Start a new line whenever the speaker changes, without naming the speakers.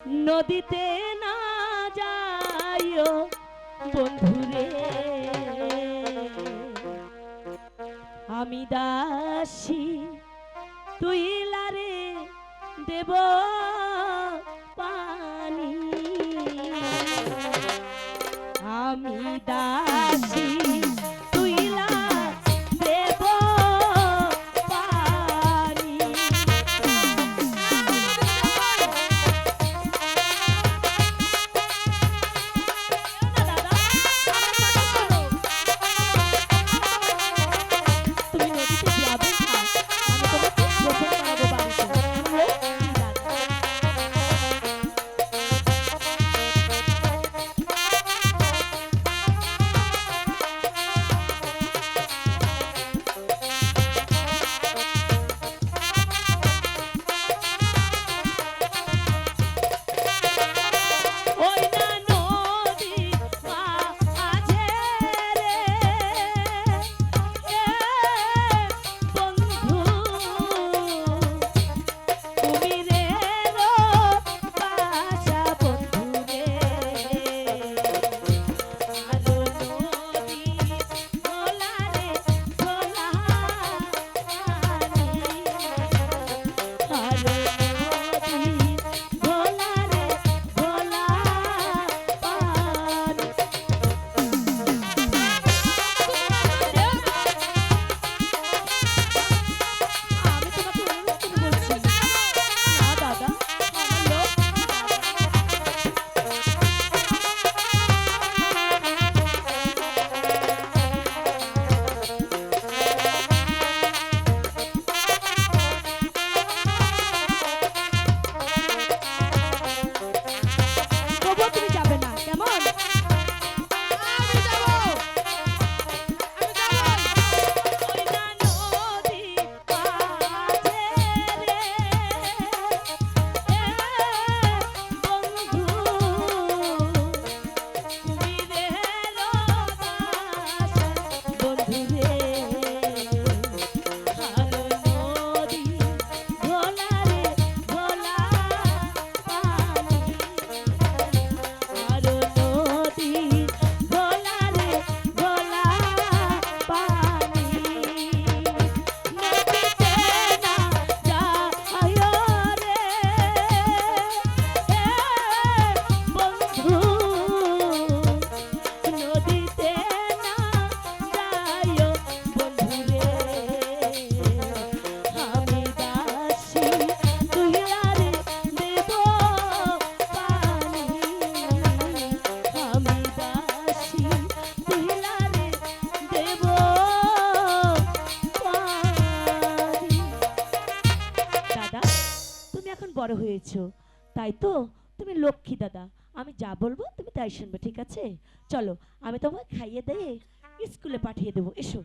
নদীতে না যাইও বন্ধুরে। আমি দাসী তুই লারে দেব পানি। আমি দাসী তুমি এখন বড় হয়েছো। তাই তো? তুমি লক্ষ্মী দাদা। আমি যা বলব তুমি তাই শুনবে, ঠিক আছে? চলো, আমি তোমায় খাইয়ে দিয়ে স্কুলে পাঠিয়ে দেবো। এসো।